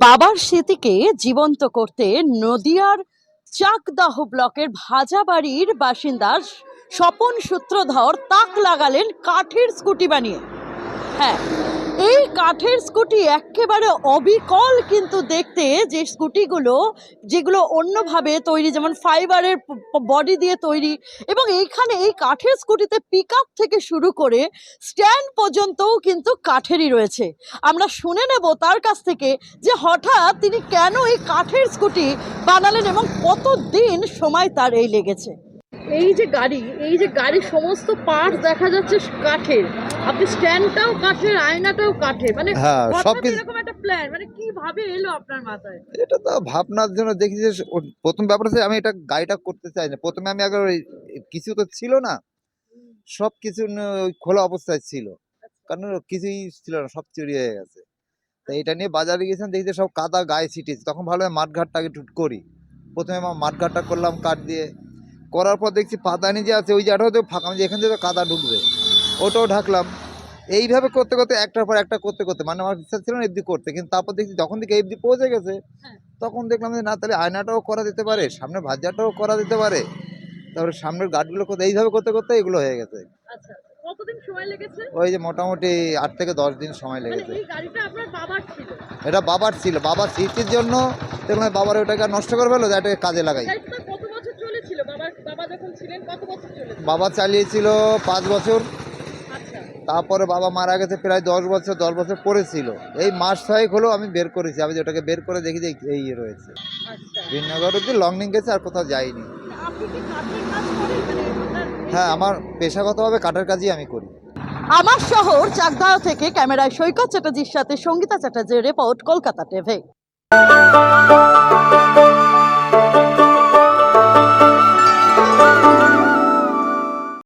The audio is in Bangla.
বাবার স্মৃতিকে জীবন্ত করতে নদিয়ার চাকদাহ ব্লকের ভাজাবাড়ির বাসিন্দার স্বপন সূত্রধর তাক লাগালেন কাঠের স্কুটি বানিয়ে। হ্যাঁ এই কাঠের স্কুটি একেবারে অবিকল কিন্তু দেখতে যে স্কুটিগুলো, যেগুলো অন্যভাবে তৈরি, যেমন ফাইবারের বডি দিয়ে তৈরি এবং এইখানে এই কাঠের স্কুটিতে পিক থেকে শুরু করে স্ট্যান্ড পর্যন্তও কিন্তু কাঠেরই রয়েছে। আমরা শুনে নেব তার কাছ থেকে যে হঠাৎ তিনি কেন এই কাঠের স্কুটি বানালেন এবং কত দিন সময় তার এই লেগেছে। এই যে গাড়ি এই যে গাড়ির সমস্ত পার্ট দেখা যাচ্ছে কাঠের। আপনি স্ট্যান্ডটাও কাঠের আয়নাটাও কাঠের। মানে হ্যাঁ, হঠাৎ সবকিছু- এরকম একটা প্ল্যান মানে কীভাবে এলো আপনার মাথায়? এটা তো ভাবনার জন্য দেখি যে প্রথম ব্যাপার হচ্ছে আমি এটা গাড়িটা করতে চাই না। প্রথমে আমি আগে কিছু তো ছিল না। সব কিছু খোলা অবস্থায় ছিল। কারণ কিছুই ছিল না সব চুরি হয়ে গেছে। তো এটা নিয়ে বাজারে গিয়েছিলাম দেখি যে সব কাদা গায়ে ছিটিয়েছে। তখন ভালো মাঠঘাটটাকে টুট করি। প্রথমে আমার মাঠঘাটটা করলাম কাঠ দিয়ে। করার পর দেখছি পাতানি যে আছে ওই জায়গাটা হতে ফাঁকা যে এখান থেকে তো কাদা ঢুকবে ওটাও ঢাকলাম। এইভাবে করতে করতে একটার পর একটা করতে করতে মানে আমার ইচ্ছা ছিল না এফডি করতে কিন্তু তারপর দেখছি যখন থেকে এফডি পৌঁছে গেছে হ্যাঁ। তখন দেখলাম যে না তাহলে আয়নাটাও করা যেতে পারে সামনে ভাজাটাও করা যেতে পারে। তারপরে সামনের গার্ডগুলো করতে এইভাবে করতে করতে এগুলো হয়ে গেছে। আচ্ছা ওই যে মোটামুটি আট থেকে দশ দিন সময় মানে লেগেছে। এটা বাবার ছিল বাবার স্মৃতির জন্য দেখলাম বাবার ওটাকে নষ্ট করে ফেলো এটাকে কাজে লাগাই গাড়িটা কত বছর চলেছিল বাবা বাবা যখন ছিলেন কত বছর চলেছিল বাবা চালিয়েছিল পাঁচ বছর। আচ্ছা। তারপরে বাবা মারা গেছে প্রায় দশ বছর দশ বছর পড়েছিল এই মাস ছয়েক হলেও আমি বের করেছি। আমি ওটাকে বের করে দেখি যে এই রয়েছে। আচ্ছা। বিনগর অব্দি লংনিং গেছে আর কোথাও যাইনি। মানে হ্যাঁ আমার পেশাগতভাবে কাঠের কাজই আমি করি। আমার শহর চাকদাহ থেকে ক্যামেরায় সৈকত চ্যাটার্জির সাথে সঙ্গীতা চ্যাটার্জির রিপোর্ট কলকাতা টিভি।